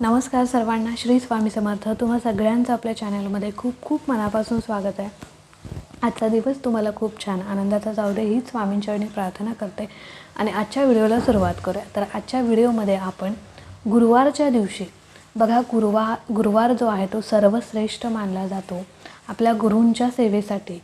नमस्कार सर्वांना श्री स्वामी समर्थ. तुम्हा सगळ्यांचं आपल्या चॅनलमध्ये खूप खूप मनापासून स्वागत आहे. आजचा दिवस तुम्हाला खूप छान आनंदाचा जाऊ दे हीच स्वामींचरणी प्रार्थना करते. आणि आजच्या व्हिडिओला सुरुवात करूया. तर आजच्या व्हिडिओमध्ये आपण गुरुवारच्या दिवशी बघा गुरुवार गुरुवार जो आहे तो सर्वश्रेष्ठ मानला जातो. आपल्या गुरूंच्या सेवेसाठी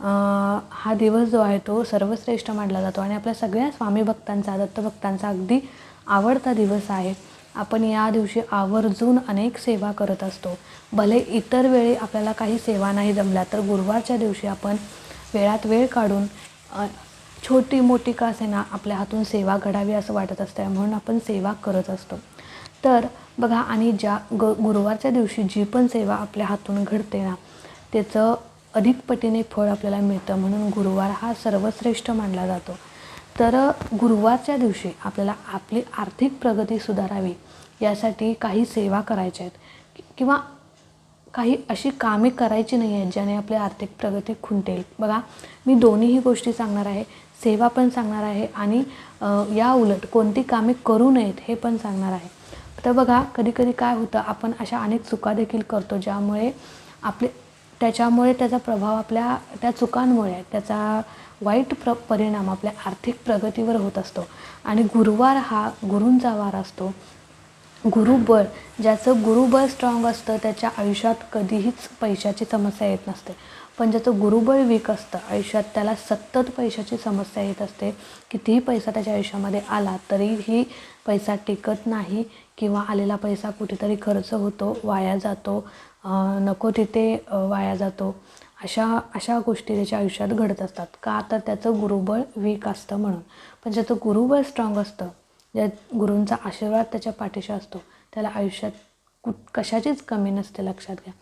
हा दिवस जो आहे तो सर्वश्रेष्ठ मानला जातो. आणि आपल्या सगळ्या स्वामी भक्तांचा दत्तभक्तांचा अगदी आवडता दिवस आहे. आपण या दिवशी आवर्जून अनेक सेवा करत असतो. भले इतर वेळी आपल्याला काही सेवा नाही जमल्या तर गुरुवारच्या दिवशी आपण वेळात वेळ काढून छोटी मोठी का असेना आपल्या हातून सेवा घडावी असं वाटत असतं म्हणून आपण सेवा करत असतो. तर बघा आणि ज्या ग गुरुवारच्या दिवशी जी पण सेवा आपल्या हातून घडते ना त्याचं अधिक पटीने फळ आपल्याला मिळतं म्हणून गुरुवार हा सर्वश्रेष्ठ मानला जातो. तर गुरुवारच्या दिवशी आपल्याला आपली आर्थिक प्रगती सुधारावी यासाठी काही सेवा करायच्या आहेत. किंवा काही अशी कामे करायची नाही आहेत ज्याने आपली आर्थिक प्रगती खुंटेल. बघा मी दोन्हीही गोष्टी सांगणार आहे. सेवा पण सांगणार आहे आणि या उलट कोणती कामे करू नयेत हे पण सांगणार आहे. तर बघा कधी कधी काय होतं आपण अशा अनेक चुका देखील करतो ज्यामुळे आपले त्याच्यामुळे त्याचा प्रभाव आपल्या त्या चुकांमुळे त्याचा वाईट प्र परिणाम आपल्या आर्थिक प्रगतीवर होत असतो. आणि गुरुवार हा गुरूंचा वार असतो. गुरुबळ ज्याचं गुरुबळ स्ट्रॉंग असतं त्याच्या आयुष्यात कधीहीच पैशाची समस्या येत नसते. पण ज्याचं गुरुबळ वीक असतं आयुष्यात त्याला सतत पैशाची समस्या येत असते कितीही पैसा त्याच्या आयुष्यामध्ये आला तरीही पैसा टिकत नाही किंवा आलेला पैसा कुठेतरी खर्च होतो वाया जातो नको तिथे वाया जातो. अशा अशा गोष्टी त्याच्या आयुष्यात घडत असतात. का तर त्याचं गुरुबळ वीक असतं म्हणून. पण ज्याचं गुरुबळ स्ट्रॉंग असतं ज्या गुरूंचा आशीर्वाद त्याच्या पाठीशी असतो. त्याला आयुष्यात कुठ कशाचीच कमी नसते लक्षात घ्या.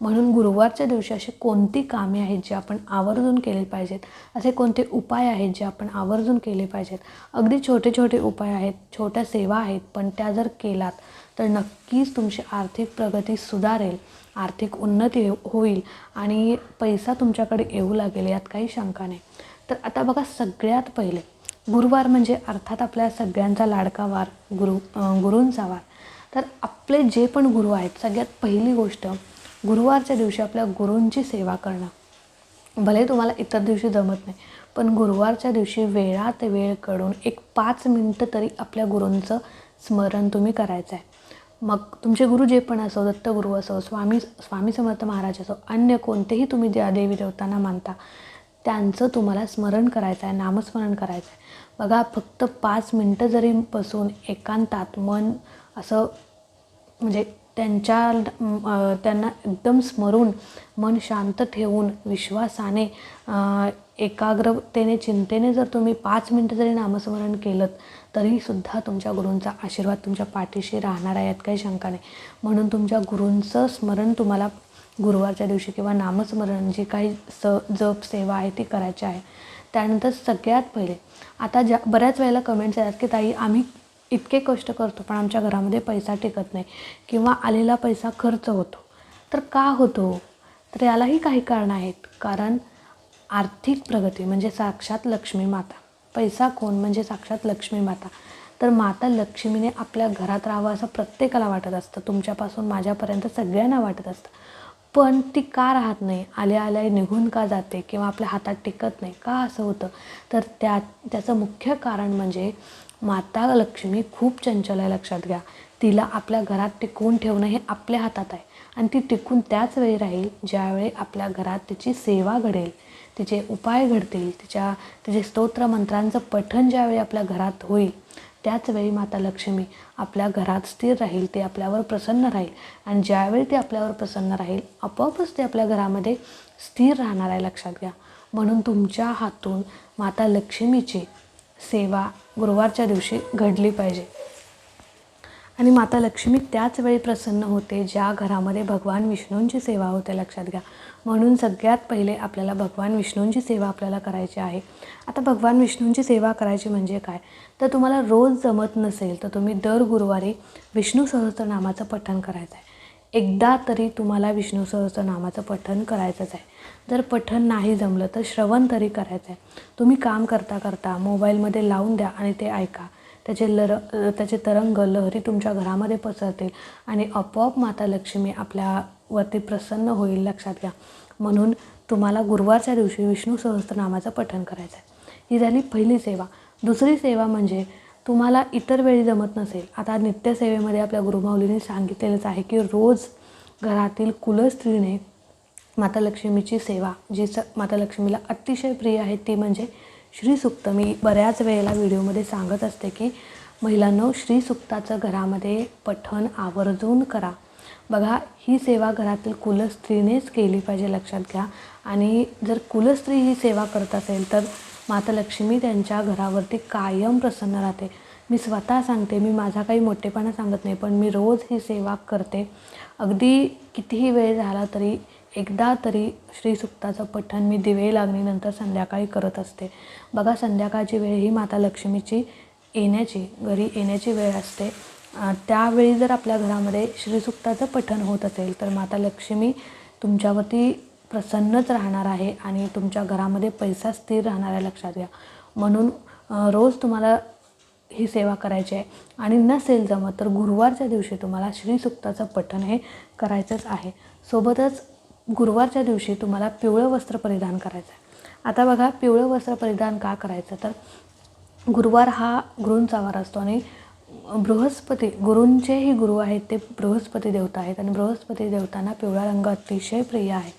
म्हणून गुरुवारच्या दिवशी अशी कोणती कामे आहेत जी आपण आवर्जून केली पाहिजेत? असे कोणते उपाय आहेत जे आपण आवर्जून केले पाहिजेत? अगदी छोटे छोटे उपाय आहेत छोट्या सेवा आहेत पण त्या जर केलात तर नक्कीच तुमची आर्थिक प्रगती सुधारेल आर्थिक उन्नती होईल आणि पैसा तुमच्याकडे येऊ लागेल यात काही शंका नाही. तर आता बघा सगळ्यात पहिले गुरुवार म्हणजे अर्थात आपल्या सगळ्यांचा लाडका वार गुरु गुरूंचा वार. तर आपले जे पण गुरु आहेत सगळ्यात पहिली गोष्ट गुरुवारच्या दिवशी आपल्या गुरूंची सेवा करणं. भले तुम्हाला इतर दिवशी जमत नाही पण गुरुवारच्या दिवशी वेळात वेळ काढून एक पाच मिनटं तरी आपल्या गुरूंचं स्मरण तुम्ही करायचं आहे मग तुमचे गुरु जे पण असो दत्तगुरू असो स्वामी स्वामी समर्थ महाराज असो अन्य कोणतेही तुम्ही ज्या देवी देवतांना मानता त्यांचं तुम्हाला स्मरण करायचं आहे नामस्मरण करायचं आहे बघा फक्त पाच मिनटं जरी बसून एकांतात मन असं म्हणजे त्यांच्या त्यांना एकदम स्मरून मन शांत ठेवून विश्वासाने एकाग्रतेने चिंतेने जर तुम्ही पाच मिनटं जरी नामस्मरण केलं तरीसुद्धा तुमच्या गुरूंचा आशीर्वाद तुमच्या पाठीशी राहणार आहे यात काही शंका नाही. म्हणून तुमच्या गुरूंचं स्मरण तुम्हाला गुरुवारच्या दिवशी किंवा नामस्मरण जी काही स जप सेवा आहे ती करायची आहे. त्यानंतर सगळ्यात पहिले आता ज्या बऱ्याच वेळेला कमेंट्स येतात की ताई आम्ही इतके कष्ट करतो पण आमच्या घरामध्ये पैसा टिकत नाही किंवा आलेला पैसा खर्च होतो. तर का होतो? तर यालाही काही कारणं आहेत. कारण आर्थिक प्रगती म्हणजे साक्षात लक्ष्मी माता. पैसा कोण? म्हणजे साक्षात लक्ष्मी माता. तर माता लक्ष्मीने आपल्या घरात राहावं असं प्रत्येकाला वाटत असतं. तुमच्यापासून माझ्यापर्यंत सगळ्यांना वाटत असतं. पण ती का राहत नाही? आल्या आल्या निघून का जाते किंवा आपल्या हातात टिकत नाही? का असं होतं? तर त्या त्याचं मुख्य कारण म्हणजे माता लक्ष्मी खूप चंचल आहे लक्षात घ्या. तिला आपल्या घरात टिकवून ठेवणं हे आपल्या हातात आहे. आणि ती टिकून त्याच वेळी राहील ज्यावेळी आपल्या घरात तिची सेवा घडेल. तिचे उपाय घडतील. तिच्या तिचे स्तोत्र मंत्रांचं पठण ज्यावेळी आपल्या घरात होईल त्याचवेळी माता लक्ष्मी आपल्या घरात स्थिर राहील ते आपल्यावर प्रसन्न राहील. आणि ज्यावेळी ते आपल्यावर प्रसन्न राहील आपोआपच ते आपल्या घरामध्ये स्थिर राहणार आहे लक्षात घ्या. म्हणून तुमच्या हातून माता लक्ष्मीची सेवा गुरुवारच्या दिवशी घडली पाहिजे. आणि माता लक्ष्मी त्याच वेळी प्रसन्न होते ज्या घरामध्ये भगवान विष्णूंची सेवा होते. लक्षात घ्या. म्हणून सगळ्यात पहिले आपल्याला भगवान विष्णूंची सेवा आपल्याला करायची आहे. आता भगवान विष्णूंची सेवा करायची म्हणजे काय? तर तुम्हाला रोज जमत नसेल तर तुम्ही दर गुरुवारी विष्णू सहस्त्रनामाचं पठण करायचं आहे एकदा तरी तुम्हाला विष्णू सहस्त्रनामाचं पठण करायचंच आहे. जर पठण नाही जमलं तर श्रवण तरी करायचं आहे तुम्ही काम करता करता मोबाईलमध्ये लावून द्या आणि ते ऐका. त्याचे लर त्याचे तरंग लहरी तुमच्या घरामध्ये पसरतील आणि आपोआप माता लक्ष्मी आपल्यावरती प्रसन्न होईल लक्षात घ्या. म्हणून तुम्हाला गुरुवारच्या दिवशी विष्णू सहस्त्रनामाचं पठण करायचं आहे ही झाली पहिली सेवा. दुसरी सेवा म्हणजे तुम्हाला इतर वेळी जमत नसेल. आता नित्यसेवेमध्ये आपल्या गुरुमाऊलीने सांगितलेलंच आहे की रोज घरातील कुलस्त्रीने माता लक्ष्मीची सेवा जी स माता लक्ष्मीला अतिशय प्रिय आहे ती म्हणजे श्रीसुक्त मी बऱ्याच वेळेला व्हिडिओमध्ये सांगत असते की महिलांनो श्रीसुक्ताचं घरामध्ये पठण आवर्जून करा. बघा ही सेवा घरातील कुलस्त्रीनेच केली पाहिजे लक्षात घ्या. आणि जर कुलस्त्री ही सेवा करत असेल तर माता लक्ष्मी त्यांच्या घरावरती कायम प्रसन्न राहते. मी स्वतः सांगते मी माझा काही मोठेपणा सांगत नाही पण मी रोज ही सेवा करते. अगदी कितीही वेळ झाला तरी एकदा तरी श्रीसुक्ताचं पठण मी दिवे लागणीनंतर संध्याकाळी करत असते. बघा संध्याकाळची वेळ ही माता लक्ष्मीची येण्याची घरी येण्याची वेळ असते. त्यावेळी जर आपल्या घरामध्ये श्रीसुक्ताचं पठण होत असेल तर माता लक्ष्मी तुमच्यावरती प्रसन्नच राहणार आहे आणि तुमच्या घरामध्ये पैसा स्थिर राहणार आहे लक्षात घ्या. म्हणून रोज तुम्हाला ही सेवा करायची आहे. आणि नसेल जमत तर गुरुवारच्या दिवशी तुम्हाला श्रीसुक्ताचं पठण हे करायचंच आहे. सोबतच गुरुवारच्या दिवशी तुम्हाला पिवळं वस्त्र परिधान करायचं आहे आता बघा पिवळं वस्त्र परिधान का करायचं? तर गुरुवार हा गुरूंचा वार असतो आणि बृहस्पती गुरूंचेही गुरु आहेत ते बृहस्पती देवता आहेत. आणि बृहस्पती देवतांना पिवळा रंग अतिशय प्रिय आहे.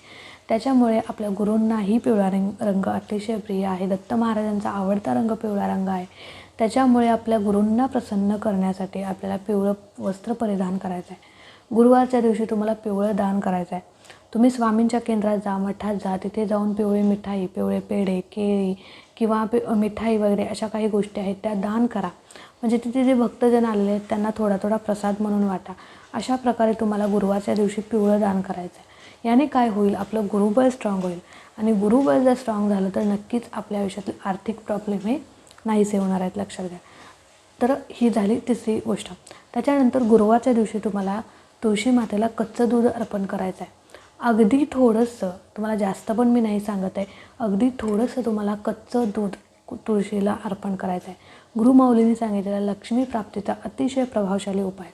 त्याच्यामुळे आपल्या गुरूंनाही पिवळा रंग रंग अतिशय प्रिय आहे. दत्त महाराजांचा आवडता रंग पिवळा रंग आहे. त्याच्यामुळे आपल्या गुरूंना प्रसन्न करण्यासाठी आपल्याला पिवळं वस्त्र परिधान करायचं आहे. गुरुवारच्या दिवशी तुम्हाला पिवळं दान करायचं आहे तुम्ही स्वामींच्या केंद्रात जा मठात जा तिथे जाऊन पिवळी मिठाई पिवळे पेढे केळी किंवा पि मिठाई वगैरे अशा काही गोष्टी आहेत त्या दान करा. म्हणजे तिथे जे भक्तजन आलेले आहेत त्यांना थोडा थोडा प्रसाद म्हणून वाटा. अशा प्रकारे तुम्हाला गुरुवारच्या दिवशी पिवळं दान करायचं आहे याने काय होईल? आपलं गुरुबळ स्ट्रॉंग होईल. आणि गुरुबळ जर स्ट्रॉंग झालं तर नक्कीच आपल्या आयुष्यातील आर्थिक प्रॉब्लेम हे नाहीसे होणार आहेत लक्षात घ्या. तर ही झाली तिसरी गोष्ट. त्याच्यानंतर गुरुवारच्या दिवशी तुम्हाला तुळशी मातेला कच्चं दूध अर्पण करायचं आहे. अगदी थोडंसं तुम्हाला जास्त पण मी नाही सांगत आहे अगदी थोडंसं तुम्हाला कच्चं दूध तुळशीला अर्पण करायचं आहे. गुरुमाऊलीने सांगितलेला लक्ष्मी प्राप्तीचा अतिशय प्रभावशाली उपाय.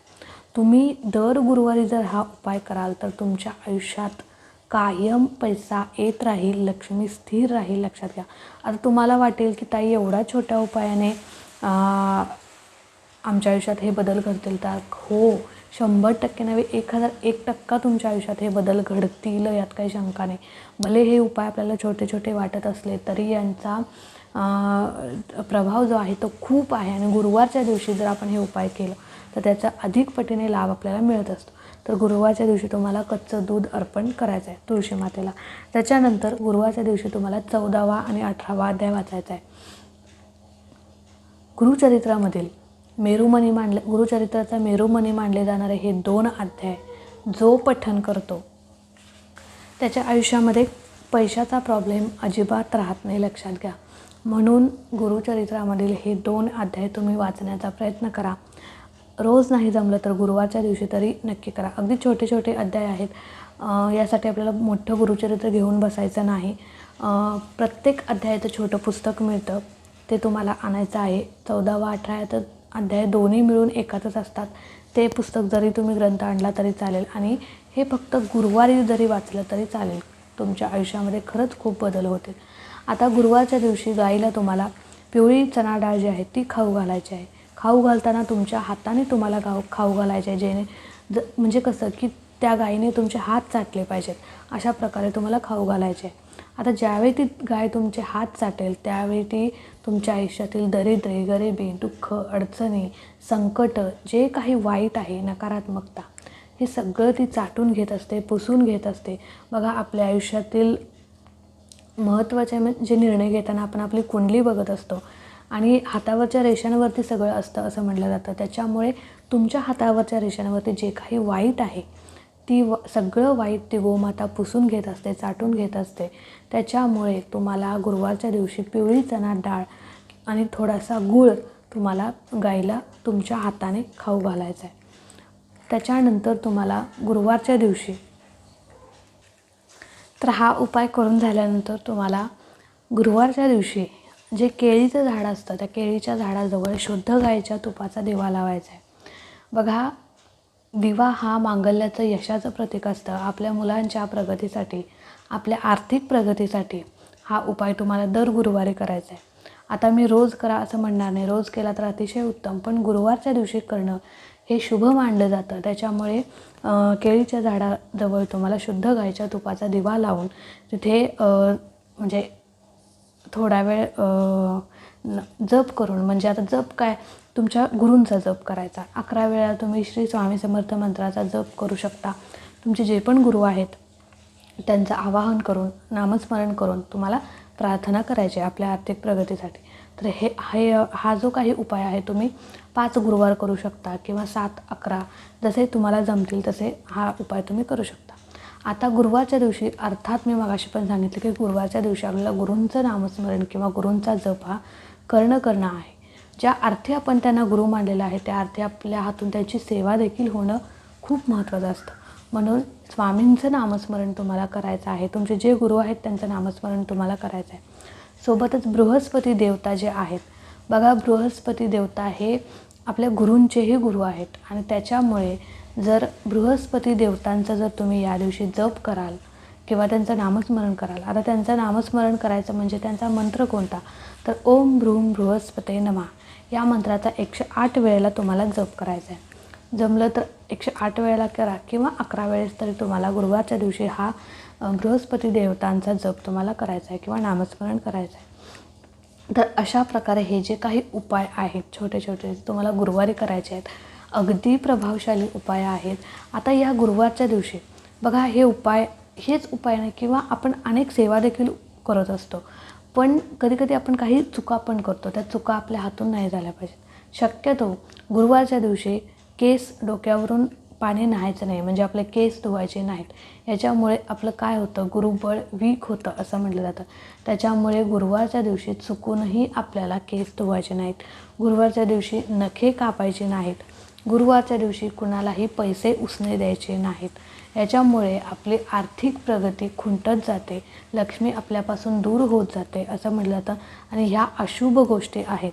तुम्ही दर गुरुवारी जर हा उपाय कराल तर तुमच्या आयुष्यात कायम पैसा येत राहील लक्ष्मी स्थिर राहील लक्षात घ्या. आता तुम्हाला वाटेल की ताई एवढा छोट्या उपायाने आमच्या आयुष्यात हे बदल घडतील तर? हो शंभर टक्के नव्हे एक हजार एक टक्का तुमच्या आयुष्यात हे बदल घडतील यात काही शंका नाही. भले हे उपाय आपल्याला छोटे छोटे वाटत असले तरी यांचा प्रभाव जो आहे तो खूप आहे. आणि गुरुवारच्या दिवशी जर आपण हे उपाय केलं तर त्याचा अधिक पटीने लाभ आपल्याला मिळत असतो. तर गुरुवारच्या दिवशी तुम्हाला कच्चं दूध अर्पण करायचं आहे तुळशी मातेला. त्याच्यानंतर गुरुवारच्या दिवशी तुम्हाला चौदावा आणि अठरावा अध्याय वाचायचा आहे. गुरुचरित्रामधील मेरुमणी मांडले गुरुचरित्राचा मेरुमणी मानले जाणारे हे दोन अध्याय जो पठन करतो त्याच्या आयुष्यामध्ये पैशाचा प्रॉब्लेम अजिबात राहत नाही लक्षात घ्या. म्हणून गुरुचरित्रामधील हे दोन अध्याय तुम्ही वाचण्याचा प्रयत्न करा. रोज नाही जमलं तर गुरुवारच्या दिवशी तरी नक्की करा. अगदी छोटे छोटे अध्याय आहेत. यासाठी आपल्याला मोठं गुरुचरित्र घेऊन बसायचं नाही. प्रत्येक अध्यायाचं छोटं पुस्तक मिळतं. ते तुम्हाला आणायचं आहे. चौदावा अठराव्या अध्याय दोन्ही मिळून एकातच असतात. ते पुस्तक जरी तुम्ही ग्रंथ आणला तरी चालेल आणि हे फक्त गुरुवारी जरी वाचलं तरी चालेल. तुमच्या आयुष्यामध्ये खरंच खूप बदल होतील. आता गुरुवारच्या दिवशी गाईला तुम्हाला पिवळी चणा डाळ जी आहे ती खाऊ घालायची आहे. खाऊ घालताना तुमच्या हाताने तुम्हाला गाव खाऊ घालायचे आहे जेणे ज म्हणजे कसं की त्या गायीने तुमचे हात चाटले पाहिजेत अशा प्रकारे तुम्हाला खाऊ घालायचे. आता ज्यावेळी ती गाय तुमचे हात चाटेल त्यावेळी ती तुमच्या आयुष्यातील दरिद्रे गरिबी दुःख अडचणी संकट जे काही वाईट आहे नकारात्मकता हे सगळं ती चाटून घेत असते पुसून घेत असते. बघा आपल्या आयुष्यातील महत्त्वाचे म्हणजे निर्णय घेताना आपण आपली कुंडली बघत असतो. आणि हातावरच्या रेषांवरती सगळं असतं असं म्हटलं जातं. त्याच्यामुळे तुमच्या हातावरच्या रेषांवरती जे काही वाईट आहे ती व सगळं वाईट ती गोमाता पुसून घेत असते चाटून घेत असते. त्याच्यामुळे तुम्हाला गुरुवारच्या दिवशी पिवळी चणा डाळ आणि थोडासा गूळ तुम्हाला गाईला तुमच्या हाताने खाऊ घालायचा आहे. त्याच्यानंतर तुम्हाला गुरुवारच्या दिवशी तर हा उपाय करून झाल्यानंतर तुम्हाला गुरुवारच्या दिवशी जे केळीचं झाड असतं त्या केळीच्या झाडाजवळ शुद्ध गाईच्या तुपाचा दिवा लावायचा आहे. बघा दिवा हा मांगल्याचं यशाचं प्रतीक असतं. आपल्या मुलांच्या प्रगतीसाठी आपल्या आर्थिक प्रगतीसाठी हा उपाय तुम्हाला दर गुरुवारी करायचा आहे. आता मी रोज करा असं म्हणणार नाही. रोज केला तर अतिशय उत्तम पण गुरुवारच्या दिवशी करणं हे शुभ मानलं जातं. त्याच्यामुळे केळीच्या झाडाजवळ तुम्हाला शुद्ध गाईच्या तुपाचा दिवा लावून तिथे म्हणजे थोडा वेळ जप करून म्हणजे आता जप काय तुमच्या गुरूंचा जप करायचा. अकरा वेळा तुम्ही श्री स्वामी समर्थ मंत्राचा जप करू शकता. तुमचे जे पण गुरु आहेत त्यांचं आवाहन करून नामस्मरण करून तुम्हाला प्रार्थना करायची आहे आपल्या आर्थिक प्रगतीसाठी. तर हे हे हा जो काही उपाय आहे तुम्ही पाच गुरुवार करू शकता किंवा सात अकरा जसे तुम्हाला जमतील तसे हा उपाय तुम्ही करू शकता. आता गुरुवारच्या दिवशी अर्थात मी मगाशी पण सांगितलं की गुरुवारच्या दिवशी आपल्याला गुरूंचं नामस्मरण किंवा गुरूंचा जप हा करणं करणं आहे. ज्या अर्थी आपण त्यांना गुरु मानलेला आहे त्या अर्थी आपल्या हातून त्यांची सेवा देखील होणं खूप महत्त्वाचं असतं. म्हणून स्वामींचं नामस्मरण तुम्हाला करायचं आहे. तुमचे जे गुरु आहेत त्यांचं नामस्मरण तुम्हाला करायचं आहे. सोबतच बृहस्पती देवता जे आहेत बघा बृहस्पती देवता हे आपल्या गुरूंचेही गुरु आहेत. आणि त्याच्यामुळे जर बृहस्पती देवतांचं जर तुम्ही या दिवशी जप कराल किंवा त्यांचं नामस्मरण कराल आता त्यांचं नामस्मरण करायचं म्हणजे त्यांचा मंत्र कोणता? तर ओम भ्रूम बृहस्पते नमा. या मंत्राचा एकशे आठ वेळेला तुम्हाला जप करायचा आहे जमलं तर एकशे आठ वेळेला करा किंवा अकरा वेळेस तरी तुम्हाला गुरुवारच्या दिवशी हा बृहस्पती देवतांचा जप तुम्हाला करायचा आहे किंवा नामस्मरण करायचं आहे तर अशा प्रकारे हे जे काही उपाय आहेत छोटे छोटे तुम्हाला गुरुवारी करायचे आहेत अगदी प्रभावशाली उपाय आहेत. आता या गुरुवारच्या दिवशी बघा हे उपाय हेच उपाय नाही किंवा आपण अनेक सेवा देखील करत असतो. पण कधीकधी आपण काही चुका पण करतो. त्या चुका आपल्या हातून नाही झाल्या पाहिजेत. शक्यतो गुरुवारच्या दिवशी केस डोक्यावरून पाणी न्हायचं नाही म्हणजे आपले केस धुवायचे नाहीत. याच्यामुळे आपलं काय होतं? गुरुबळ वीक होतं असं म्हटलं जातं. त्याच्यामुळे गुरुवारच्या दिवशी चुकूनही आपल्याला केस धुवायचे नाहीत. गुरुवारच्या दिवशी नखे कापायचे नाहीत. गुरुवारच्या दिवशी कुणालाही पैसे उसने द्यायचे नाहीत. याच्यामुळे आपली आर्थिक प्रगती खुंटत जाते. लक्ष्मी आपल्यापासून दूर होत जाते असं म्हटलं जातं. आणि ह्या अशुभ गोष्टी आहेत.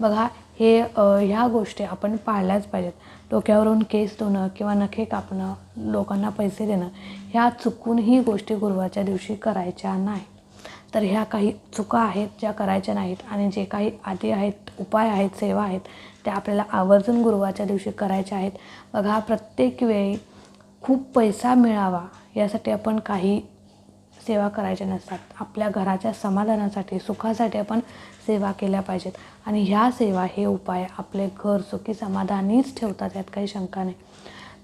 बघा हे ह्या गोष्टी आपण पाळल्याच पाहिजेत. डोक्यावरून केस धुणं किंवा नखे कापणं लोकांना पैसे देणं ह्या चुकूनही गोष्टी गुरुवारच्या दिवशी करायच्या नाही तर ह्या काही चुका आहेत ज्या करायच्या नाहीत आणि जे काही आधी आहेत उपाय आहेत सेवा आहेत त्या आपल्याला आवर्जून गुरुवारच्या दिवशी करायच्या आहेत. बघा प्रत्येक वेळी खूप पैसा मिळावा यासाठी आपण काही सेवा करायच्या नसतात. आपल्या घराच्या समाधानासाठी सुखासाठी आपण सेवा केल्या पाहिजेत. आणि ह्या सेवा हे उपाय आपले घर सुखी समाधानीच ठेवतात यात काही शंका नाही.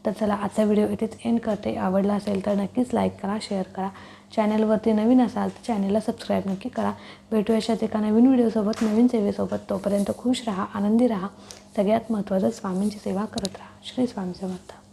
तर चला आजचा व्हिडिओ इथेच एंड करते. आवडला असेल तर नक्कीच लाईक करा शेअर करा. चॅनलवरती नवीन असाल तर चॅनलला सबस्क्राईब नक्की करा. भेटूया अशाच एका नवीन व्हिडिओसोबत नवीन सेवेसोबत तोपर्यंत खुश राहा आनंदी राहा. सगळ्यात महत्त्वाचं स्वामींची सेवा करत राहा. श्री स्वामी समर्थ.